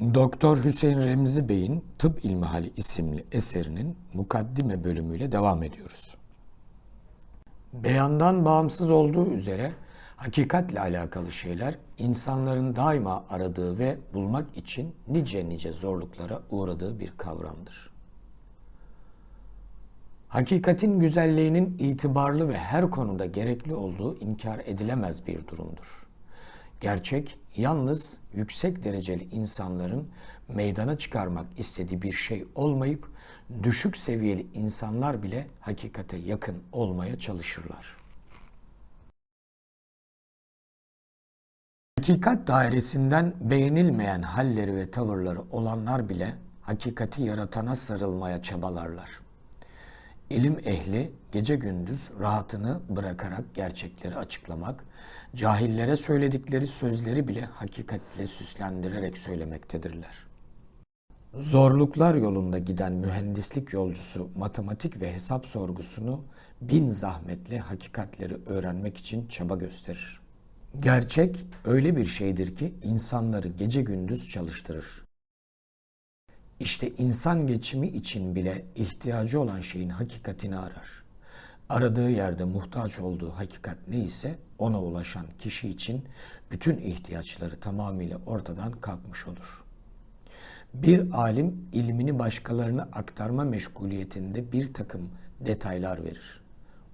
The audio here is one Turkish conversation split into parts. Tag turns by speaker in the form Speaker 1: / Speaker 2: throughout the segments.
Speaker 1: Doktor Hüseyin Remzi Bey'in Tıp İlmihali isimli eserinin mukaddime bölümüyle devam ediyoruz. Beyandan bağımsız olduğu üzere hakikatle alakalı şeyler insanların daima aradığı ve bulmak için nice nice zorluklara uğradığı bir kavramdır. Hakikatin güzelliğinin itibarlı ve her konuda gerekli olduğu inkar edilemez bir durumdur. Gerçek yalnız yüksek dereceli insanların meydana çıkarmak istediği bir şey olmayıp düşük seviyeli insanlar bile hakikate yakın olmaya çalışırlar. Hakikat dairesinden beğenilmeyen halleri ve tavırları olanlar bile hakikati yaratana sarılmaya çabalarlar. İlim ehli gece gündüz rahatını bırakarak gerçekleri açıklamak, cahillere söyledikleri sözleri bile hakikatle süslendirerek söylemektedirler. Zorluklar yolunda giden mühendislik yolcusu matematik ve hesap sorgusunu bin zahmetle hakikatleri öğrenmek için çaba gösterir. Gerçek öyle bir şeydir ki insanları gece gündüz çalıştırır. İşte insan geçimi için bile ihtiyacı olan şeyin hakikatini arar. Aradığı yerde muhtaç olduğu hakikat neyse ona ulaşan kişi için bütün ihtiyaçları tamamıyla ortadan kalkmış olur. Bir alim ilmini başkalarına aktarma meşguliyetinde bir takım detaylar verir.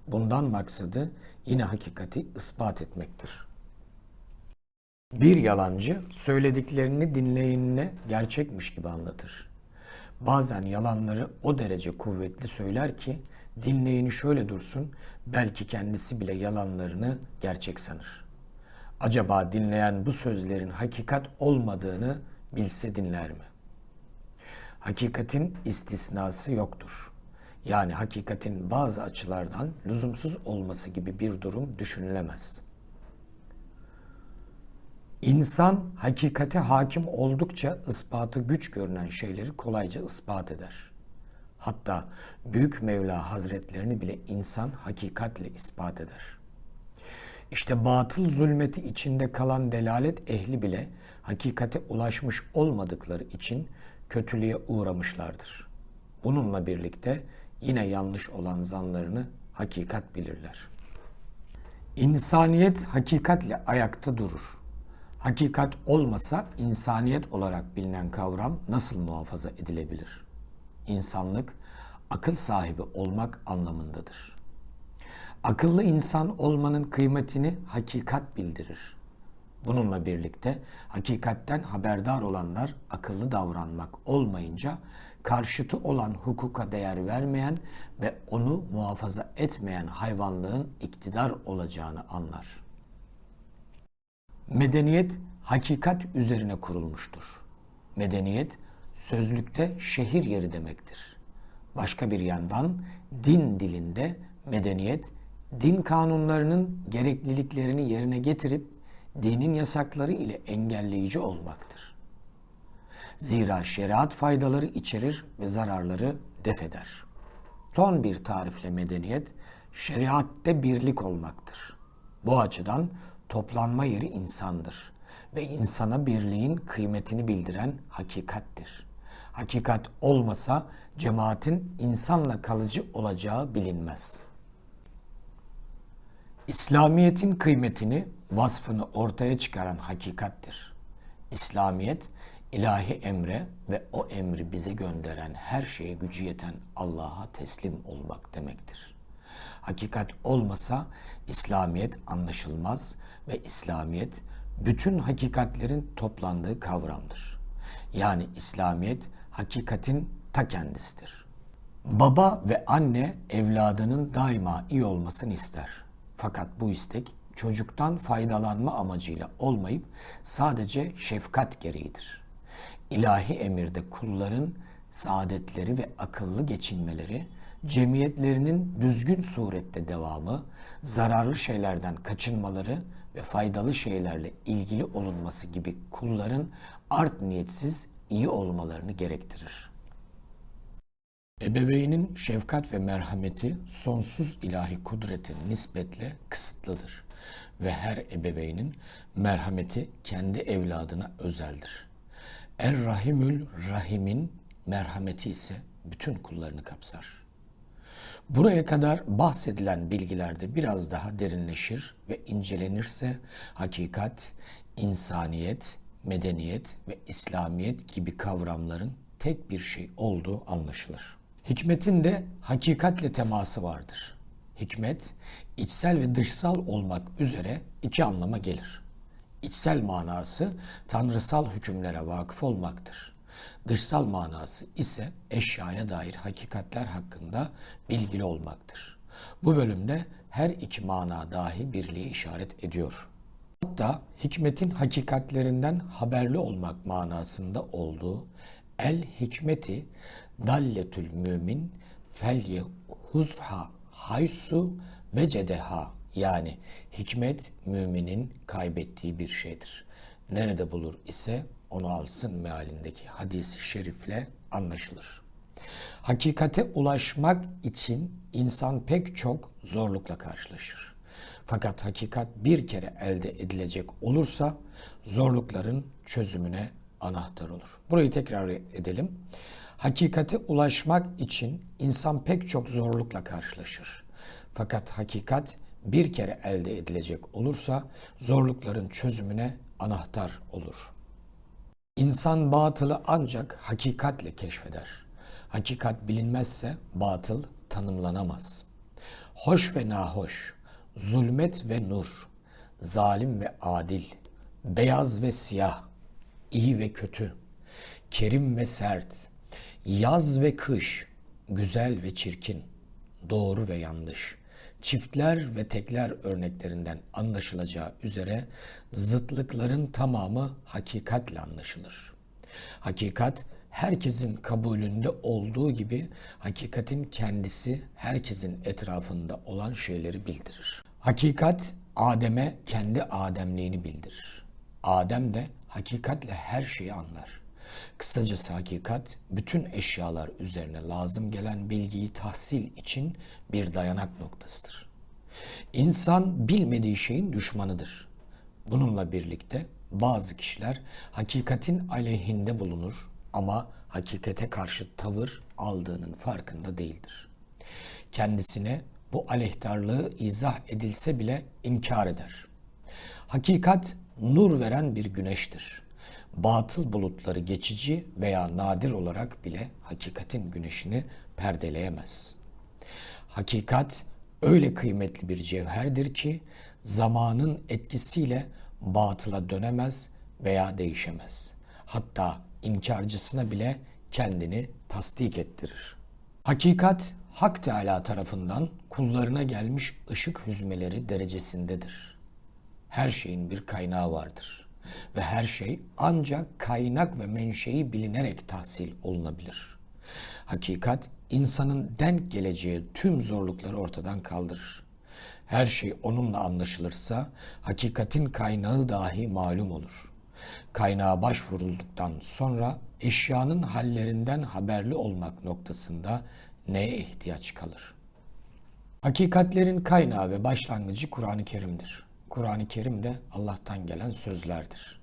Speaker 1: Bundan maksadı yine hakikati ispat etmektir. Bir yalancı söylediklerini dinleyenine gerçekmiş gibi anlatır. Bazen yalanları o derece kuvvetli söyler ki dinleyeni şöyle dursun belki kendisi bile yalanlarını gerçek sanır. Acaba dinleyen bu sözlerin hakikat olmadığını bilse dinler mi? Hakikatin istisnası yoktur. Yani hakikatin bazı açılardan lüzumsuz olması gibi bir durum düşünülemez.'' İnsan hakikate hakim oldukça ispatı güç görünen şeyleri kolayca ispat eder. Hatta Büyük Mevla Hazretlerini bile insan hakikatle ispat eder. İşte batıl zulmeti içinde kalan delalet ehli bile hakikate ulaşmış olmadıkları için kötülüğe uğramışlardır. Bununla birlikte yine yanlış olan zanlarını hakikat bilirler. İnsaniyet hakikatle ayakta durur. Hakikat olmasa insaniyet olarak bilinen kavram nasıl muhafaza edilebilir? İnsanlık akıl sahibi olmak anlamındadır. Akıllı insan olmanın kıymetini hakikat bildirir. Bununla birlikte hakikatten haberdar olanlar akıllı davranmak olmayınca karşıtı olan hukuka değer vermeyen ve onu muhafaza etmeyen hayvanlığın iktidar olacağını anlar. Medeniyet hakikat üzerine kurulmuştur. Medeniyet sözlükte şehir yeri demektir. Başka bir yandan din dilinde medeniyet din kanunlarının gerekliliklerini yerine getirip dinin yasakları ile engelleyici olmaktır. Zira şeriat faydaları içerir ve zararları defeder. Son bir tarifle medeniyet şeriatte birlik olmaktır. Bu açıdan toplanma yeri insandır ve insana birliğin kıymetini bildiren hakikattir. Hakikat olmasa cemaatin insanla kalıcı olacağı bilinmez. İslamiyet'in kıymetini, vasfını ortaya çıkaran hakikattir. İslamiyet, ilahi emre ve o emri bize gönderen her şeye gücü yeten Allah'a teslim olmak demektir. Hakikat olmasa İslamiyet anlaşılmaz ve İslamiyet bütün hakikatlerin toplandığı kavramdır. Yani İslamiyet hakikatin ta kendisidir. Baba ve anne evladının daima iyi olmasını ister. Fakat bu istek çocuktan faydalanma amacıyla olmayıp sadece şefkat gereğidir. İlahi emirde kulların saadetleri ve akıllı geçinmeleri, cemiyetlerinin düzgün surette devamı, zararlı şeylerden kaçınmaları ve faydalı şeylerle ilgili olunması gibi kulların art niyetsiz iyi olmalarını gerektirir. Ebeveynin şefkat ve merhameti sonsuz ilahi kudretin nispetle kısıtlıdır ve her ebeveynin merhameti kendi evladına özeldir. Er-Rahimül Rahim'in merhameti ise bütün kullarını kapsar. Buraya kadar bahsedilen bilgilerde biraz daha derinleşir ve incelenirse hakikat, insaniyet, medeniyet ve İslamiyet gibi kavramların tek bir şey olduğu anlaşılır. Hikmetin de hakikatle teması vardır. Hikmet, içsel ve dışsal olmak üzere iki anlama gelir. İçsel manası tanrısal hükümlere vakıf olmaktır. Dışsal manası ise eşyaya dair hakikatler hakkında bilgili olmaktır. Bu bölümde her iki mana dahi birliği işaret ediyor. Hatta hikmetin hakikatlerinden haberli olmak manasında olduğu el hikmeti dalletül mümin felye huzha haysu vecedeha yani hikmet müminin kaybettiği bir şeydir. Nerede bulur ise onu alsın mealindeki hadisi şerifle anlaşılır. Hakikate ulaşmak için insan pek çok zorlukla karşılaşır. Fakat hakikat bir kere elde edilecek olursa zorlukların çözümüne anahtar olur. Burayı tekrar edelim. Hakikate ulaşmak için insan pek çok zorlukla karşılaşır. Fakat hakikat bir kere elde edilecek olursa zorlukların çözümüne anahtar olur. İnsan batılı ancak hakikatle keşfeder. Hakikat bilinmezse batıl tanımlanamaz. Hoş ve nahoş, zulmet ve nur, zalim ve adil, beyaz ve siyah, iyi ve kötü, kerim ve sert, yaz ve kış, güzel ve çirkin, doğru ve yanlış, çiftler ve tekler örneklerinden anlaşılacağı üzere zıtlıkların tamamı hakikatle anlaşılır. Hakikat herkesin kabulünde olduğu gibi hakikatin kendisi herkesin etrafında olan şeyleri bildirir. Hakikat Adem'e kendi ademliğini bildirir. Adem de hakikatle her şeyi anlar. Kısacası hakikat bütün eşyalar üzerine lazım gelen bilgiyi tahsil için bir dayanak noktasıdır. İnsan bilmediği şeyin düşmanıdır. Bununla birlikte bazı kişiler hakikatin aleyhinde bulunur ama hakikate karşı tavır aldığının farkında değildir. Kendisine bu aleyhtarlığı izah edilse bile inkar eder. Hakikat nur veren bir güneştir. Batıl bulutları geçici veya nadir olarak bile hakikatin güneşini perdeleyemez. Hakikat öyle kıymetli bir cevherdir ki zamanın etkisiyle batıla dönemez veya değişemez. Hatta inkarcısına bile kendini tasdik ettirir. Hakikat Hak Teala tarafından kullarına gelmiş ışık hüzmeleri derecesindedir. Her şeyin bir kaynağı vardır ve her şey ancak kaynak ve menşei bilinerek tahsil olunabilir. Hakikat insanın denk geleceği tüm zorlukları ortadan kaldırır. Her şey onunla anlaşılırsa hakikatin kaynağı dahi malum olur. Kaynağa başvurulduktan sonra eşyanın hallerinden haberli olmak noktasında neye ihtiyaç kalır? Hakikatlerin kaynağı ve başlangıcı Kur'an-ı Kerim'dir. Kur'an-ı Kerim de Allah'tan gelen sözlerdir.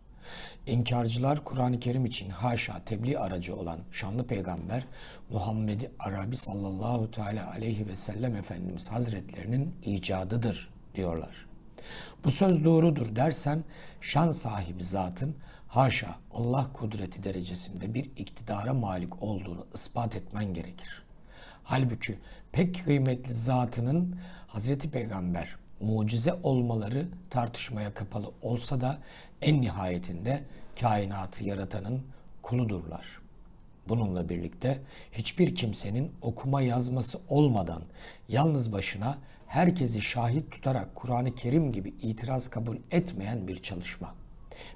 Speaker 1: İnkarcılar Kur'an-ı Kerim için haşa tebliğ aracı olan şanlı peygamber Muhammed Arabi sallallahu teala aleyhi ve sellem Efendimiz Hazretlerinin icadıdır diyorlar. Bu söz doğrudur dersen şan sahibi zatın haşa Allah kudreti derecesinde bir iktidara malik olduğunu ispat etmen gerekir. Halbuki pek kıymetli zatının Hazreti Peygamber mucize olmaları tartışmaya kapalı olsa da en nihayetinde kainatı yaratanın kuludurlar. Bununla birlikte hiçbir kimsenin okuma yazması olmadan yalnız başına herkesi şahit tutarak Kur'an-ı Kerim gibi itiraz kabul etmeyen bir çalışma,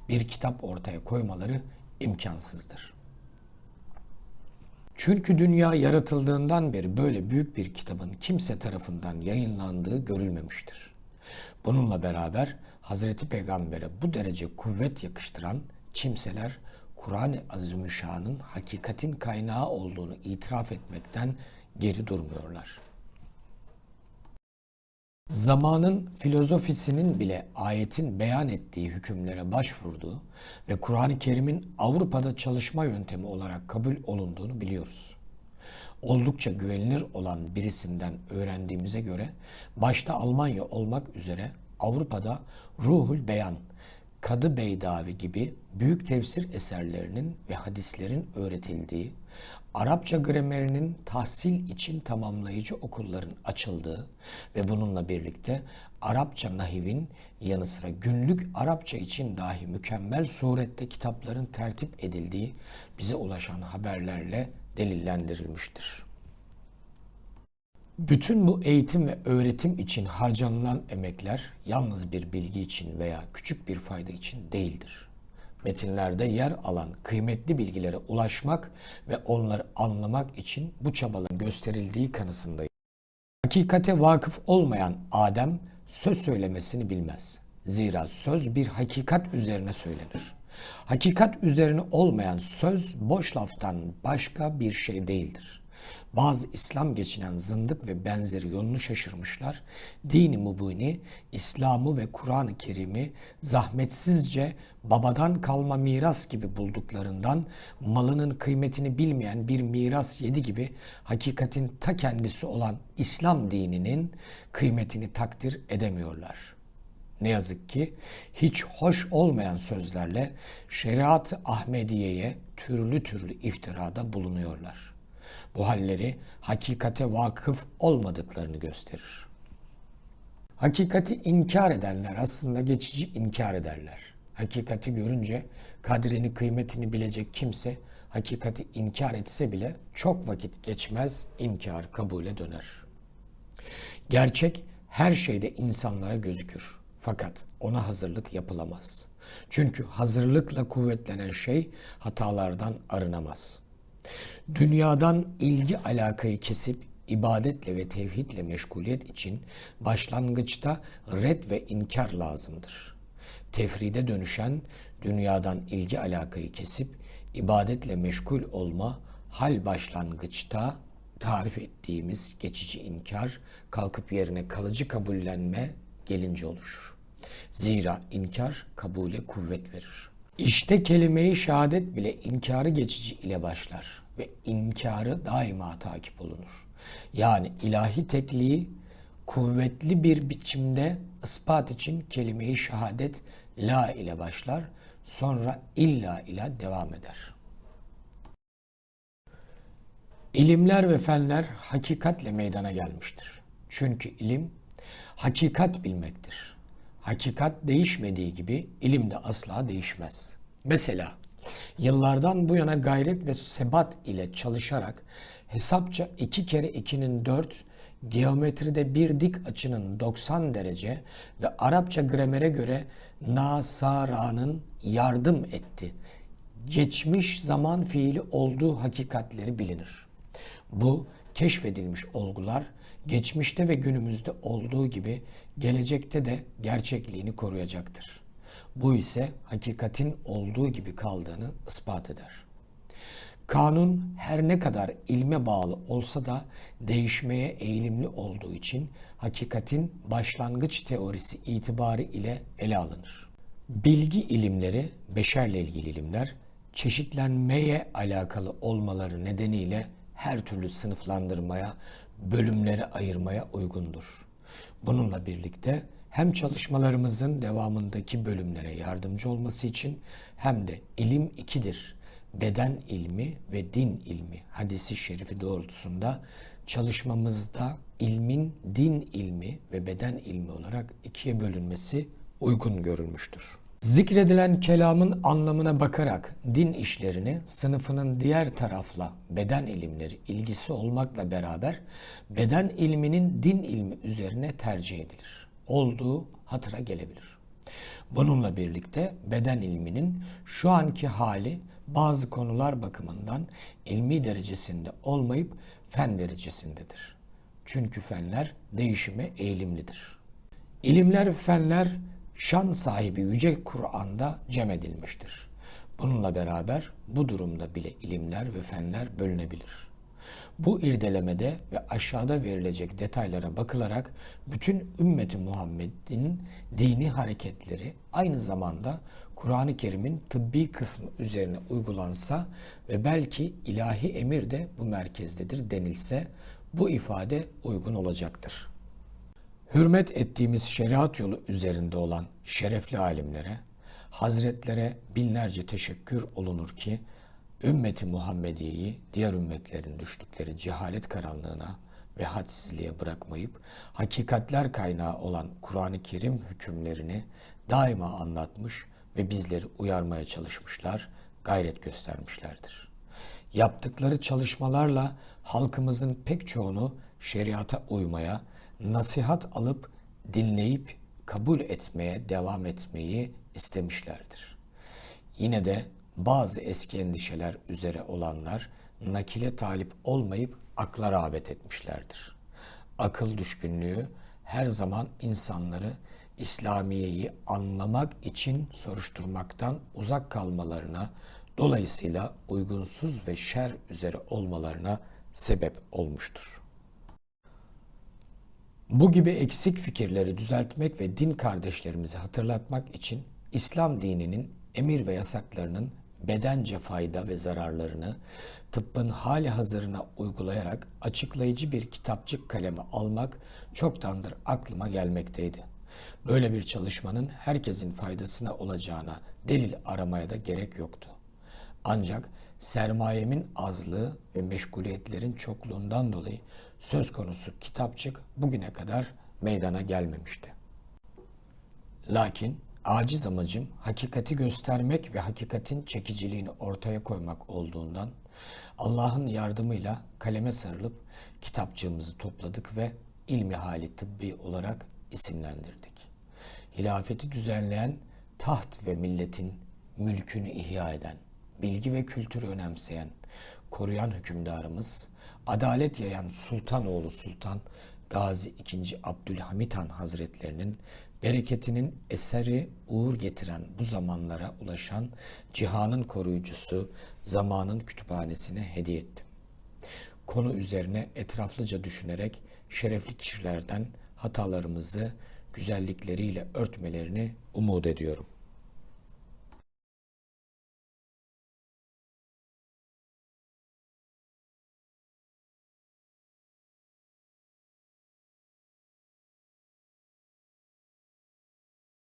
Speaker 1: bir kitap ortaya koymaları imkansızdır. Çünkü dünya yaratıldığından beri böyle büyük bir kitabın kimse tarafından yayınlandığı görülmemiştir. Bununla beraber Hazreti Peygamber'e bu derece kuvvet yakıştıran kimseler Kur'an-ı Azimüşşan'ın hakikatin kaynağı olduğunu itiraf etmekten geri durmuyorlar. Zamanın filozofisinin bile ayetin beyan ettiği hükümlere başvurduğu ve Kur'an-ı Kerim'in Avrupa'da çalışma yöntemi olarak kabul olunduğunu biliyoruz. Oldukça güvenilir olan birisinden öğrendiğimize göre başta Almanya olmak üzere Avrupa'da Ruhul Beyan, Kadı Beydavi gibi büyük tefsir eserlerinin ve hadislerin öğretildiği, Arapça gramerinin tahsil için tamamlayıcı okulların açıldığı ve bununla birlikte Arapça nahivin yanı sıra günlük Arapça için dahi mükemmel surette kitapların tertip edildiği bize ulaşan haberlerle delillendirilmiştir. Bütün bu eğitim ve öğretim için harcanılan emekler yalnız bir bilgi için veya küçük bir fayda için değildir. Metinlerde yer alan kıymetli bilgilere ulaşmak ve onları anlamak için bu çabaların gösterildiği kanısındayım. Hakikate vakıf olmayan Adem söz söylemesini bilmez. Zira söz bir hakikat üzerine söylenir. Hakikat üzerine olmayan söz boş laftan başka bir şey değildir. Bazı İslam geçinen zındık ve benzeri yolunu şaşırmışlar. Dini mubini, İslam'ı ve Kur'an-ı Kerim'i zahmetsizce babadan kalma miras gibi bulduklarından malının kıymetini bilmeyen bir miras yedi gibi hakikatin ta kendisi olan İslam dininin kıymetini takdir edemiyorlar. Ne yazık ki hiç hoş olmayan sözlerle şeriat-ı Ahmediye'ye türlü türlü iftirada bulunuyorlar. Bu halleri hakikate vakıf olmadıklarını gösterir. Hakikati inkar edenler aslında geçici inkar ederler. Hakikati görünce kadrini kıymetini bilecek kimse hakikati inkar etse bile çok vakit geçmez inkar kabule döner. Gerçek her şeyde insanlara gözükür. Fakat ona hazırlık yapılamaz. Çünkü hazırlıkla kuvvetlenen şey hatalardan arınamaz. Dünyadan ilgi alakayı kesip ibadetle ve tevhidle meşguliyet için başlangıçta red ve inkar lazımdır. Tefride dönüşen dünyadan ilgi alakayı kesip ibadetle meşgul olma hal başlangıçta tarif ettiğimiz geçici inkar kalkıp yerine kalıcı kabullenme gelince oluşur. Zira inkar kabule kuvvet verir. İşte kelime-i şehadet bile inkarı geçici ile başlar ve inkarı daima takip olunur. Yani ilahi tekliği kuvvetli bir biçimde ispat için kelime-i şehadet la ile başlar, sonra illa ile devam eder. İlimler ve fenler hakikatle meydana gelmiştir. Çünkü ilim hakikat bilmektir. Hakikat değişmediği gibi ilim de asla değişmez. Mesela yıllardan bu yana gayret ve sebat ile çalışarak hesapça 2 kere 2'nin 4, geometride bir dik açının 90 derece ve Arapça gramere göre nasara'nın yardım etti. Geçmiş zaman fiili olduğu hakikatleri bilinir. Bu keşfedilmiş olgular geçmişte ve günümüzde olduğu gibi gelecekte de gerçekliğini koruyacaktır. Bu ise hakikatin olduğu gibi kaldığını ispat eder. Kanun her ne kadar ilme bağlı olsa da değişmeye eğilimli olduğu için hakikatin başlangıç teorisi itibarı ile ele alınır. Bilgi ilimleri, beşerle ilgili ilimler, çeşitlenmeye alakalı olmaları nedeniyle her türlü sınıflandırmaya, bölümlere ayırmaya uygundur. Bununla birlikte hem çalışmalarımızın devamındaki bölümlere yardımcı olması için hem de ilim ikidir. Beden ilmi ve din ilmi hadisi şerifi doğrultusunda çalışmamızda ilmin din ilmi ve beden ilmi olarak ikiye bölünmesi uygun görülmüştür. Zikredilen kelamın anlamına bakarak din işlerini sınıfının diğer tarafla beden ilimleri ilgisi olmakla beraber beden ilminin din ilmi üzerine tercih edilir. Olduğu hatıra gelebilir. Bununla birlikte beden ilminin şu anki hali bazı konular bakımından ilmi derecesinde olmayıp fen derecesindedir. Çünkü fenler değişime eğilimlidir. İlimler fenler şan sahibi Yüce Kur'an'da cem edilmiştir. Bununla beraber bu durumda bile ilimler ve fenler bölünebilir. Bu irdelemede ve aşağıda verilecek detaylara bakılarak bütün ümmeti Muhammed'in dini hareketleri aynı zamanda Kur'an-ı Kerim'in tıbbi kısmı üzerine uygulansa ve belki ilahi emir de bu merkezdedir denilse bu ifade uygun olacaktır. Hürmet ettiğimiz şeriat yolu üzerinde olan şerefli alimlere, hazretlere binlerce teşekkür olunur ki ümmeti Muhammediye'yi diğer ümmetlerin düştükleri cehalet karanlığına ve hadsizliğe bırakmayıp hakikatler kaynağı olan Kur'an-ı Kerim hükümlerini daima anlatmış ve bizleri uyarmaya çalışmışlar, gayret göstermişlerdir. Yaptıkları çalışmalarla halkımızın pek çoğunu şeriata uymaya, nasihat alıp dinleyip kabul etmeye devam etmeyi istemişlerdir. Yine de bazı eski endişeler üzere olanlar nakile talip olmayıp akla rağbet etmişlerdir. Akıl düşkünlüğü her zaman insanları İslamiye'yi anlamak için soruşturmaktan uzak kalmalarına, dolayısıyla uygunsuz ve şer üzere olmalarına sebep olmuştur. Bu gibi eksik fikirleri düzeltmek ve din kardeşlerimizi hatırlatmak için İslam dininin emir ve yasaklarının bedence fayda ve zararlarını tıbbın hali hazırına uygulayarak açıklayıcı bir kitapçık kalemi almak çoktandır aklıma gelmekteydi. Böyle bir çalışmanın herkesin faydasına olacağına delil aramaya da gerek yoktu. Ancak sermayemin azlığı ve meşguliyetlerin çokluğundan dolayı söz konusu kitapçık bugüne kadar meydana gelmemişti. Lakin aciz amacım hakikati göstermek ve hakikatin çekiciliğini ortaya koymak olduğundan Allah'ın yardımıyla kaleme sarılıp kitapçığımızı topladık ve ilmi hali tıbbi olarak isimlendirdik. Hilafeti düzenleyen taht ve milletin mülkünü ihya eden, bilgi ve kültürü önemseyen, koruyan hükümdarımız, adalet yayan Sultanoğlu Sultan Gazi II. Abdülhamit Han Hazretlerinin bereketinin eseri uğur getiren bu zamanlara ulaşan cihanın koruyucusu zamanın kütüphanesine hediye ettim. Konu üzerine etraflıca düşünerek şerefli kişilerden hatalarımızı güzellikleriyle örtmelerini umut ediyorum.